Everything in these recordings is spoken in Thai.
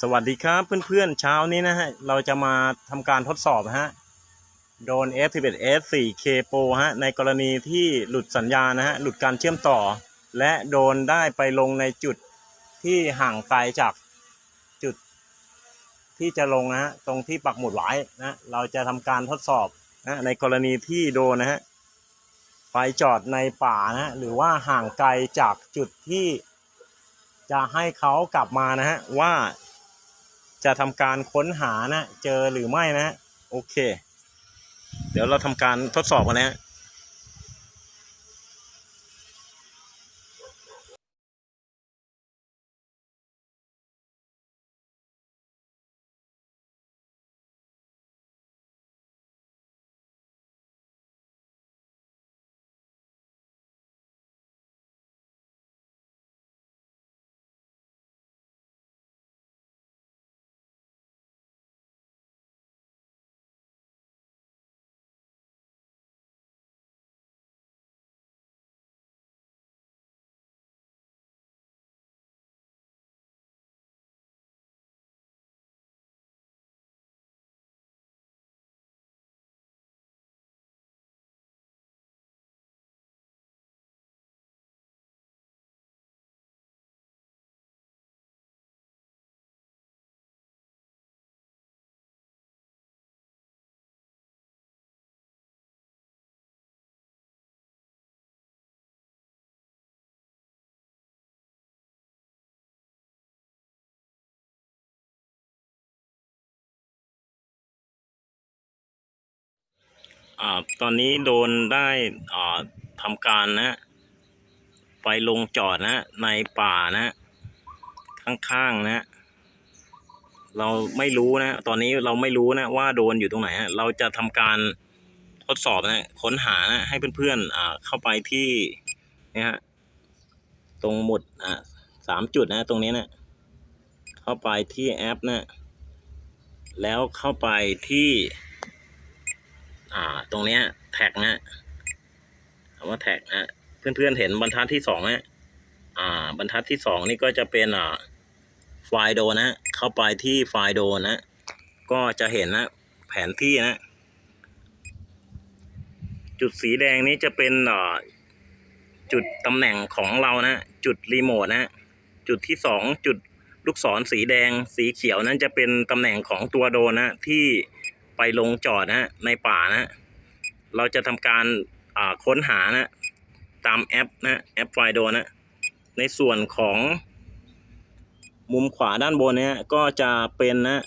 สวัสดีครับเพื่อนๆเช้านี้นะฮะ เราจะมาทำการทดสอบฮะโดน F11S 4K Pro ฮะ ในกรณีที่หลุดสัญญาณนะฮะ หลุดการเชื่อมต่อ และโดนได้ไปลงในจุดที่ห่างไกลจากจุดที่จะลงนะฮะ ตรงที่ปักหมุดไว้นะ เราจะทำการทดสอบนะในกรณีที่โดนนะฮะไปจอดในป่านะฮะ หรือว่าห่างไกลจากจุดที่จะให้เขากลับมานะฮะว่า จะทำการค้นหานะ เจอหรือไม่นะ โอเค เดี๋ยวเราทำการทดสอบกันนะ อ่าตอนนี้โดนได้อ่าทำการนะ ไปลงจอดนะในป่านะ ข้างๆนะ เราไม่รู้นะ ตอนนี้เราไม่รู้นะ ว่าโดนอยู่ตรงไหนฮะเราจะทำการทดสอบนะค้นหานะให้เพื่อนๆอ่าเข้าไปที่นี่ฮะตรงหมุดอ่าสามจุดนะ ตรงนี้นะเข้าไปที่แอปนะ แล้วเข้าไปที่ อ่า ตรงเนี้ย แท็กนะคำว่าแท็กนะเพื่อนๆเห็นบรรทัดที่สองไหมอ่า บรรทัดที่สองนี่ก็จะเป็นอ่าไฟล์โดนะเข้าไปที่ไฟล์โดนะก็จะเห็นนะ แผนที่นะ จุดสีแดงนี้จะเป็นอ่าจุดตำแหน่งของเรานะจุดรีโมทนะจุดที่สองจุดลูกศรสีแดงสีเขียวนั้นจะเป็นตำแหน่งของตัวโดนะที่ ไปลงจอดนะในป่านะเราจะทำการอ่าค้นหานะตามแอปนะแอปไฟโดนะในส่วนของมุมขวาด้านบนเนี้ยก็จะเป็นนะ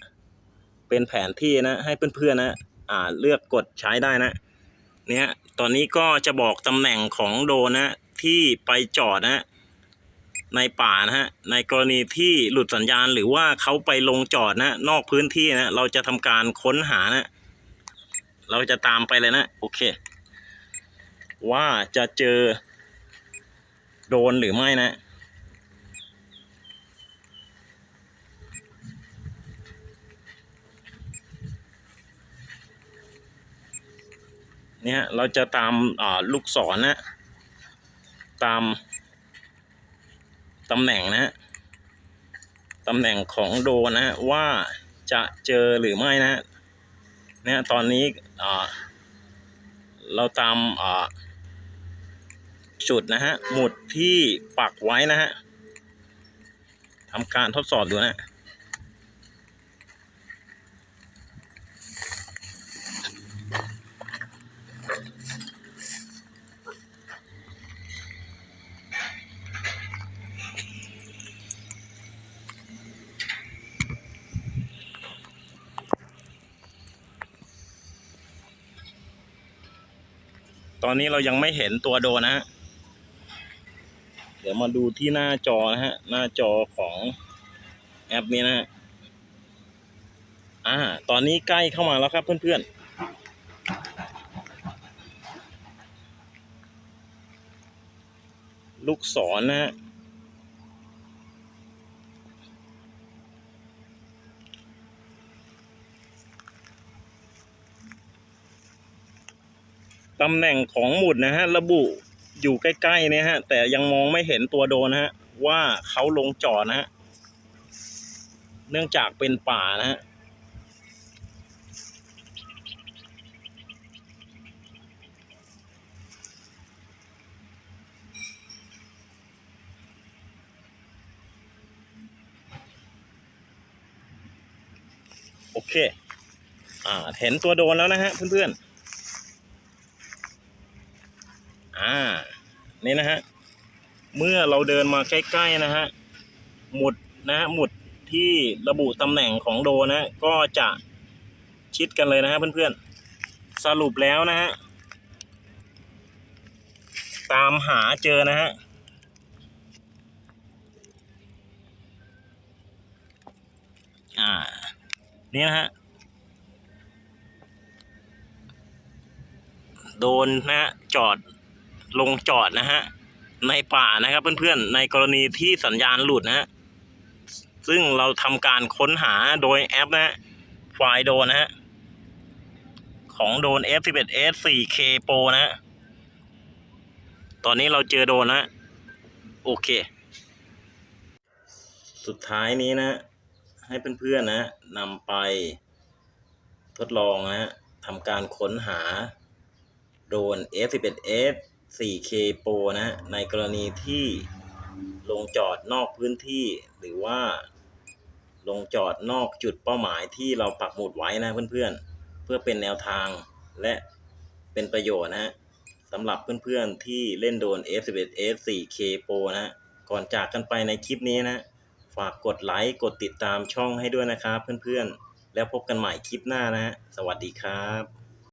เป็นแผนที่นะให้เพื่อนๆนะอ่าเลือกกดใช้ได้นะเนี่ยตอนนี้ก็จะบอกตำแหน่งของโดนะที่ไปจอดนะ ในป่านะฮะในกรณีที่หลุดสัญญาณหรือว่าเขาไปลงจอดนะนอกพื้นที่นะเราจะทำการค้นหานะ เราจะตามไปเลยนะโอเค ว่าจะเจอโดนหรือไม่นะเนี่ยเราจะตามลูกศรนะ ตาม ตำแหน่งนะตำแหน่งของโดนะว่าจะเจอหรือไม่นะเนี่ยตอนนี้อ่าเราตามอ่าจุดนะฮะหมุดที่ปักไว้นะฮะทำการทดสอบดูนะ อนนี้เรายังไม่เห็นตัวโดนนะฮะ เดี๋ยวมาดูที่หน้าจอนะฮะ หน้าจอของแอปนี้นะฮะ อ่า ตอนนี้ใกล้เข้ามาแล้วครับเพื่อนๆ ลูกศรนะฮะ ตำแหน่งของหมุดนะฮะ ระบุอยู่ใกล้ๆเนี่ยฮะ แต่ยังมองไม่เห็นตัวโดนนะฮะ ว่าเขาลงจอดนะฮะ เนื่องจากเป็นป่านะฮะโอเค อ่า เห็นตัวโดนแล้วนะฮะเพื่อนๆ อ่า นี่นะฮะ เมื่อเราเดินมาใกล้ๆนะฮะ หมุดนะฮะหมุดที่ระบุตำแหน่งของโดนะฮะก็จะชิดกันเลยนะฮะเพื่อนๆ สรุปแล้วนะฮะ ตามหาเจอนะฮะอ่านี่นะฮะ โดนนะฮะจอด ลงจอดนะฮะ ในป่านะครับเพื่อนๆ ในกรณีที่สัญญาณหลุดนะฮะ ซึ่งเราทำการค้นหาโดยแอปนะฮะไฟล์โดนนะฮะ ของโดน F11S 4K Pro นะฮะ ตอนนี้เราเจอโดนนะโอเค สุดท้ายนี้นะ ให้เพื่อนๆนะนำไปทดลองนะฮะทำการค้นหาโดน F11S 4K Pro นะ ในกรณีที่ลงจอดนอกพื้นที่ หรือว่า ลงจอดนอกจุดเป้าหมายที่เราปักหมุดไว้นะเพื่อนๆ เพื่อเป็นแนวทางและเป็นประโยชน์นะสำหรับเพื่อนๆที่เล่นโดรน F11S 4K Pro นะก่อนจากกันไปในคลิปนี้นะ ฝากกดไลค์ กดติดตามช่องให้ด้วยนะครับเพื่อนๆ แล้วพบกันใหม่คลิปหน้านะ สวัสดีครับ